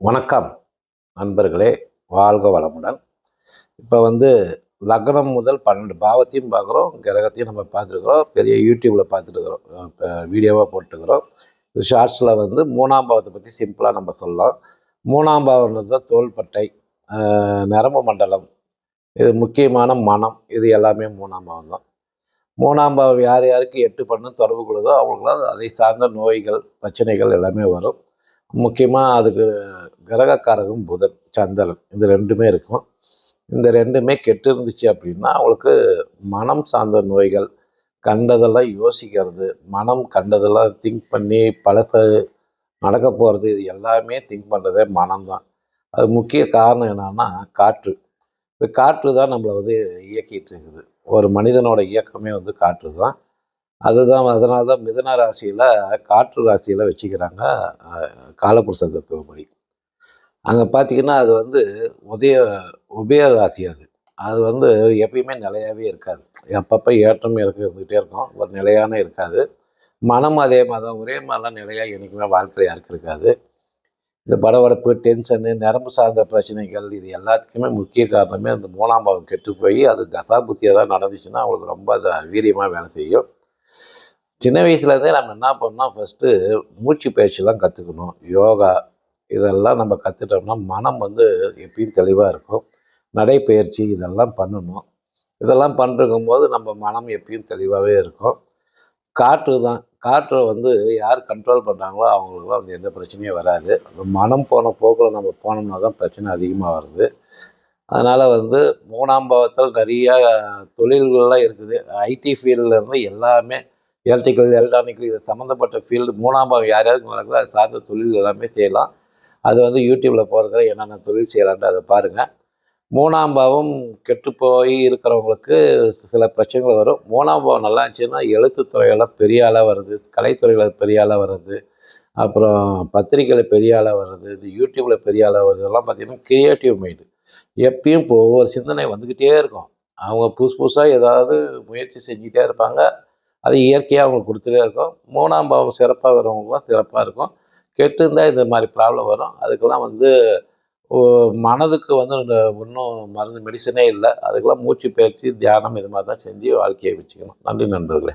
வணக்கம் நண்பர்களே வாழ்க வளமுடன். இப்போ வந்து லக்னம் முதல் பன்னெண்டு பாவத்தையும் பார்க்குறோம் கிரகத்தையும் நம்ம பார்த்துருக்குறோம் பெரிய யூடியூப்பில் பார்த்துருக்குறோம் இப்போ வீடியோவாக போட்டுக்கிறோம் ஷார்ட்ஸில் வந்து மூணாம் பாவத்தை பற்றி சிம்பிளாக நம்ம சொல்லலாம். மூணாம் பாவம்ன்றது தான் தோள்பட்டை நரம்பு மண்டலம் இது முக்கியமான மனம் இது எல்லாமே மூணாம் பாவம் தான். மூணாம் பாவம் யார் யாருக்கு எட்டு பண்ணு தொடர்பு கொள்ளுதோ அவங்களுக்குலாம் அதை சார்ந்த நோய்கள் பிரச்சனைகள் எல்லாமே வரும். முக்கியமாக அதுக்கு கிரகக்காரகம் புதன் சந்திரன் இது ரெண்டுமே இருக்கும். இந்த ரெண்டுமே கெட்டு இருந்துச்சு அப்படின்னா அவங்களுக்கு மனம் சார்ந்த நோய்கள் கண்டதெல்லாம் யோசிக்கிறது மனம் கண்டதெல்லாம் திங்க் பண்ணி பழச நடக்க போகிறது இது எல்லாமே திங்க் பண்ணுறதே மனம்தான். அது முக்கிய காரணம் என்னென்னா காற்று. இந்த காற்று தான் நம்மளை வந்து இயக்கிட்டு இருக்குது. ஒரு மனிதனோட இயக்கமே வந்து காற்று தான். அதுதான் அதனால தான் மிதன ராசியில் காற்று ராசியில் வச்சுக்கிறாங்க அஹ், காலபுருஷ தத்துவப்படி. அங்கே பார்த்தீங்கன்னா அது வந்து உதய உபய ராசி அது. அது வந்து எப்பயுமே நிலையாகவே இருக்காது. அப்பப்போ ஏற்றம் இறக்கம் இருந்துகிட்டே இருக்கும் ஒரு நிலையான இருக்காது. மனம் அதே மாதிரி தான் ஒரே மாதிரிலாம் நிலையாக என்றைக்குமே வாழ்க்கையில் யாருக்கு இருக்காது. இந்த படபடப்பு டென்ஷனு நரம்பு சார்ந்த பிரச்சனைகள் இது எல்லாத்துக்குமே முக்கிய காரணமே அந்த மூணாம் பாவம் கெட்டு போய் அது தசாபுத்தியாக தான் நடந்துச்சுன்னா அவங்களுக்கு ரொம்ப அது வீரியமாக வேலை செய்யும். சின்ன வயசுலேருந்தே நம்ம என்ன பண்ணோம் ஃபஸ்ட்டு மூச்சு பயிற்சிலாம் கற்றுக்கணும் யோகா இதெல்லாம் நம்ம கற்றுட்டோம்னா மனம் வந்து எப்பயும் தெளிவாக இருக்கும். நடைப்பயிற்சி இதெல்லாம் பண்ணணும். இதெல்லாம் பண்ணிருக்கும் போது நம்ம மனம் எப்பயும் தெளிவாகவே இருக்கும். காற்று தான். காற்றை வந்து யார் கண்ட்ரோல் பண்ணுறாங்களோ அவங்களுக்குலாம் வந்து எந்த பிரச்சனையும் வராது. அந்த மனம் போன போக்கில் நம்ம போனோம்னா தான் பிரச்சனை அதிகமாக வருது. அதனால் வந்து மூணாம் பாவத்தில் நிறையா தொழில்கள்லாம் இருக்குது. ஐடி இருந்து எல்லாமே எலக்ட்ரிக்கல் எலக்ட்ரானிக்கல் இது சம்மந்தப்பட்ட ஃபீல்டு மூணாம் பாகம் யார் யாருக்கு நடக்குதோ அது சார்ந்த தொழில் எல்லாமே செய்யலாம். அது வந்து யூடியூப்பில் போகிறதுல என்னென்ன தொழில் செய்யலான்ட்டு அதை பாருங்கள் மூணாம் பாவம் கெட்டு போய் இருக்கிறவங்களுக்கு சில பிரச்சனைகள் வரும். மூணாம் பாவம் நல்லா இருந்துச்சுன்னா எழுத்துத்துறையெல்லாம் பெரிய ஆளாக வருது கலைத்துறையில் பெரிய ஆளாக வருது அப்புறம் பத்திரிக்கையில் பெரிய ஆளாக வருது இது யூடியூப்பில் பெரிய ஆளாக வருது இதெல்லாம் பார்த்திங்கன்னா கிரியேட்டிவ் மைண்டு எப்பயும் இப்போ ஒவ்வொரு சிந்தனை வந்துக்கிட்டே இருக்கும். அவங்க புதுசு புதுசாக ஏதாவது முயற்சி செஞ்சுட்டே இருப்பாங்க. அது இயற்கையாக அவங்களுக்கு கொடுத்துட்டே இருக்கும். மூணாம் பாவம் சிறப்பாக வரவங்களுக்கும் சிறப்பாக இருக்கும். கெட்டு இருந்தால் இந்த மாதிரி ப்ராப்ளம் வரும். அதுக்கெல்லாம் வந்து மனதுக்கு வந்து இன்னும் மருந்து மெடிசனே இல்லை. அதுக்கெல்லாம் மூச்சு பயிற்சி தியானம் இது மாதிரி தான் செஞ்சு வாழ்க்கையை வச்சுக்கணும். நன்றி நண்பர்களே.